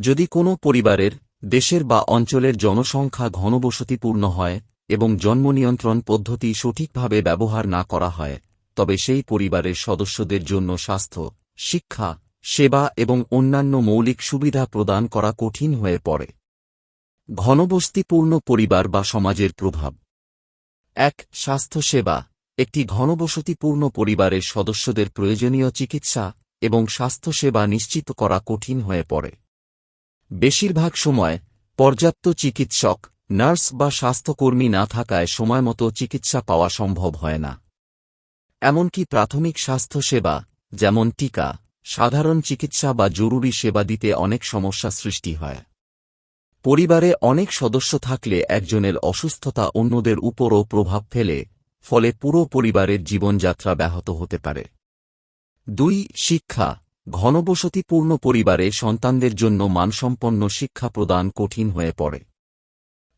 যদি কোনো পরিবারের, দেশের বা অঞ্চলের জনসংখ্যা ঘনবসতিপূর্ণ হয় এবং জন্ম নিয়ন্ত্রণ পদ্ধতি সঠিকভাবে ব্যবহার না করা হয়, তবে সেই পরিবারের সদস্যদের জন্য স্বাস্থ্য, শিক্ষা, সেবা এবং অন্যান্য মৌলিক সুবিধা প্রদান করা কঠিন হয়ে পড়ে। ঘনবস্তিপূর্ণ পরিবার বা সমাজের প্রভাব। এক, স্বাস্থ্যসেবা। একটি ঘনবসতিপূর্ণ পরিবারের সদস্যদের প্রয়োজনীয় চিকিৎসা এবং স্বাস্থ্যসেবা নিশ্চিত করা কঠিন হয়ে পড়ে। বেশিরভাগ সময় পর্যাপ্ত চিকিৎসক, নার্স বা স্বাস্থ্যকর্মী না থাকায় সময়মতো চিকিৎসা পাওয়া সম্ভব হয় না। এমনকি প্রাথমিক স্বাস্থ্যসেবা, যেমন টিকা, সাধারণ চিকিৎসা বা জরুরি সেবা দিতে অনেক সমস্যা সৃষ্টি হয়। পরিবারে অনেক সদস্য থাকলে একজনের অসুস্থতা অন্যদের উপরও প্রভাব ফেলে, ফলে পুরো পরিবারের জীবনযাত্রা ব্যাহত হতে পারে। দুই, শিক্ষা। ঘনবসতিপূর্ণ পরিবারে সন্তানদের জন্য মানসম্পন্ন শিক্ষা প্রদান কঠিন হয়ে পড়ে।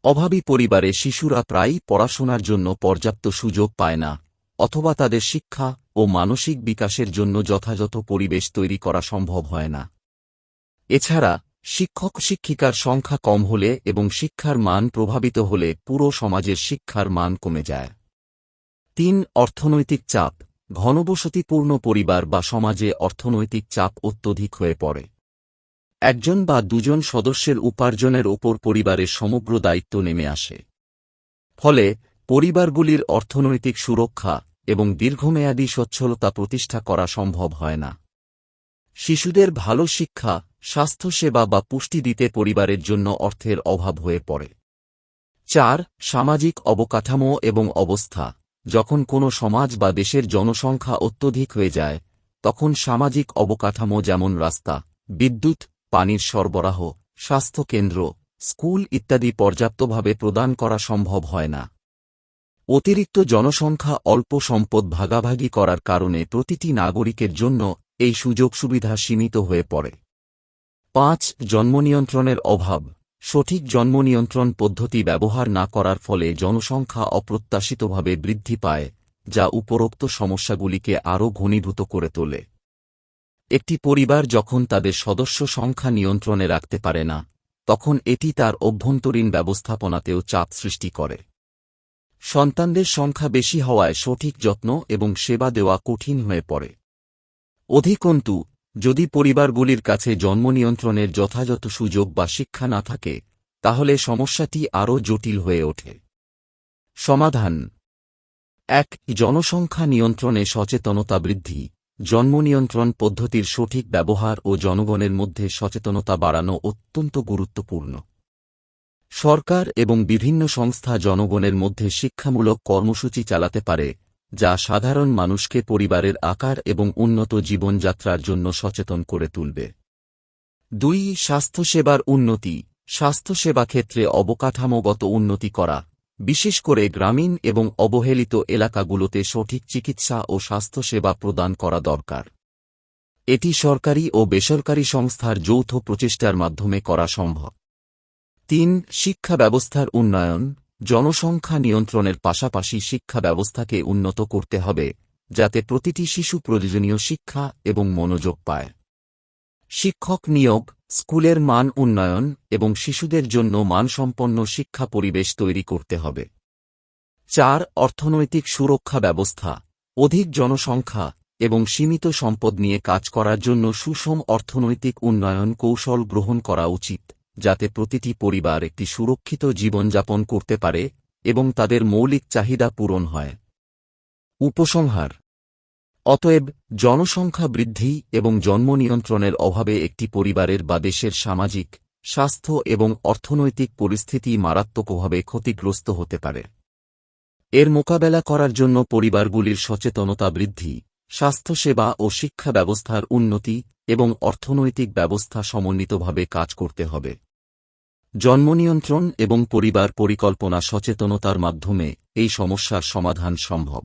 অভাবী পরিবারে শিশুরা প্রায়ই পড়াশোনার জন্য পর্যাপ্ত সুযোগ পায় না, অথবা তাদের শিক্ষা ও মানসিক বিকাশের জন্য যথাযথ পরিবেশ তৈরি করা সম্ভব হয় না। এছাড়া, শিক্ষক শিক্ষিকার সংখ্যা কম হলে এবং শিক্ষার মান প্রভাবিত হলে পুরো সমাজের শিক্ষার মান কমে যায়। তিন, অর্থনৈতিক চাপ। ঘনবসতিপূর্ণ পরিবার বা সমাজে অর্থনৈতিক চাপ অত্যধিক হয়ে পড়ে। একজন বা দুজন সদস্যের উপার্জনের ওপর পরিবারের সমগ্র দায়িত্ব নেমে আসে। ফলে, পরিবারগুলির অর্থনৈতিক সুরক্ষা এবং দীর্ঘমেয়াদী সচ্ছলতা প্রতিষ্ঠা করা সম্ভব হয় না। শিশুদের ভালো শিক্ষা, স্বাস্থ্যসেবা বা পুষ্টি দিতে পরিবারের জন্য অর্থের অভাব হয়ে পড়ে। চার, সামাজিক অবকাঠামো এবং অবস্থা। যখন কোনো সমাজ বা দেশের জনসংখ্যা অত্যধিক হয়ে যায়, তখন সামাজিক অবকাঠামো যেমন রাস্তা, বিদ্যুৎ, পানির সরবরাহ, স্বাস্থ্যকেন্দ্র, স্কুল ইত্যাদি পর্যাপ্তভাবে প্রদান করা সম্ভব হয় না। অতিরিক্ত জনসংখ্যা অল্প সম্পদ ভাগাভাগি করার কারণে প্রতিটি নাগরিকের জন্য এই সুযোগ সুবিধা সীমিত হয়ে পড়ে। পাঁচ, জন্মনিয়ন্ত্রণের অভাব। সঠিক জন্ম নিয়ন্ত্রণ পদ্ধতি ব্যবহার না করার ফলে জনসংখ্যা অপ্রত্যাশিতভাবে বৃদ্ধি পায়, যা উপরোক্ত সমস্যাগুলিকে আরও ঘনীভূত করে তোলে। একটি পরিবার যখন তাদের সদস্য সংখ্যা নিয়ন্ত্রণে রাখতে পারে না, তখন এটি তার অভ্যন্তরীণ ব্যবস্থাপনাতেও চাপ সৃষ্টি করে। সন্তানদের সংখ্যা বেশি হওয়ায় সঠিক যত্ন এবং সেবা দেওয়া কঠিন হয়ে পড়ে। অধিকন্তু যদি পরিবারগুলির কাছে জন্ম নিয়ন্ত্রণের যথাযথ সুযোগ বা শিক্ষা না থাকে, তাহলে সমস্যাটি আরও জটিল হয়ে ওঠে। সমাধান। এক, জনসংখ্যা নিয়ন্ত্রণে সচেতনতা বৃদ্ধি। জন্ম নিয়ন্ত্রণ পদ্ধতির সঠিক ব্যবহার ও জনগণের মধ্যে সচেতনতা বাড়ানো অত্যন্ত গুরুত্বপূর্ণ। সরকার এবং বিভিন্ন সংস্থা জনগণের মধ্যে শিক্ষামূলক কর্মসূচি চালাতে পারে যা সাধারণ মানুষকে পরিবারের আকার এবং উন্নত জীবনযাত্রার জন্য সচেতন করে তুলবে। দুই, স্বাস্থ্যসেবার উন্নতি। স্বাস্থ্যসেবা ক্ষেত্রে অবকাঠামোগত উন্নতি করা, বিশেষ করে গ্রামীণ এবং অবহেলিত এলাকাগুলোতে সঠিক চিকিৎসা ও স্বাস্থ্যসেবা প্রদান করা দরকার। এটি সরকারি ও বেসরকারি সংস্থার যৌথ প্রচেষ্টার মাধ্যমে করা সম্ভব। তিন, শিক্ষা ব্যবস্থার উন্নয়ন। জনসংখ্যা নিয়ন্ত্রণের পাশাপাশি শিক্ষা ব্যবস্থাকে উন্নত করতে হবে, যাতে প্রতিটি শিশু প্রয়োজনীয় শিক্ষা এবং মনোযোগ পায়। শিক্ষক নিয়োগ, স্কুলের মান উন্নয়ন এবং শিশুদের জন্য মানসম্পন্ন শিক্ষা পরিবেশ তৈরি করতে হবে। চার, অর্থনৈতিক সুরক্ষা ব্যবস্থা, অধিক জনসংখ্যা এবং সীমিত সম্পদ নিয়ে কাজ করার জন্য সুষম অর্থনৈতিক উন্নয়ন কৌশল গ্রহণ করা উচিত। যাতে প্রতিটি পরিবার একটি সুরক্ষিত জীবনযাপন করতে পারে এবং তাদের মৌলিক চাহিদা পূরণ হয়। উপসংহার। অতএব, জনসংখ্যা বৃদ্ধি এবং জন্ম নিয়ন্ত্রণের অভাবে একটি পরিবারের বা দেশের সামাজিক, স্বাস্থ্য এবং অর্থনৈতিক পরিস্থিতি মারাত্মকভাবে ক্ষতিগ্রস্ত হতে পারে। এর মোকাবেলা করার জন্য পরিবারগুলির সচেতনতা বৃদ্ধি, স্বাস্থ্যসেবা ও শিক্ষা ব্যবস্থার উন্নতি এবং অর্থনৈতিক ব্যবস্থা সমন্বিতভাবে কাজ করতে হবে। জন্মনিয়ন্ত্রণ এবং পরিবার পরিকল্পনা সচেতনতার মাধ্যমে এই সমস্যার সমাধান সম্ভব।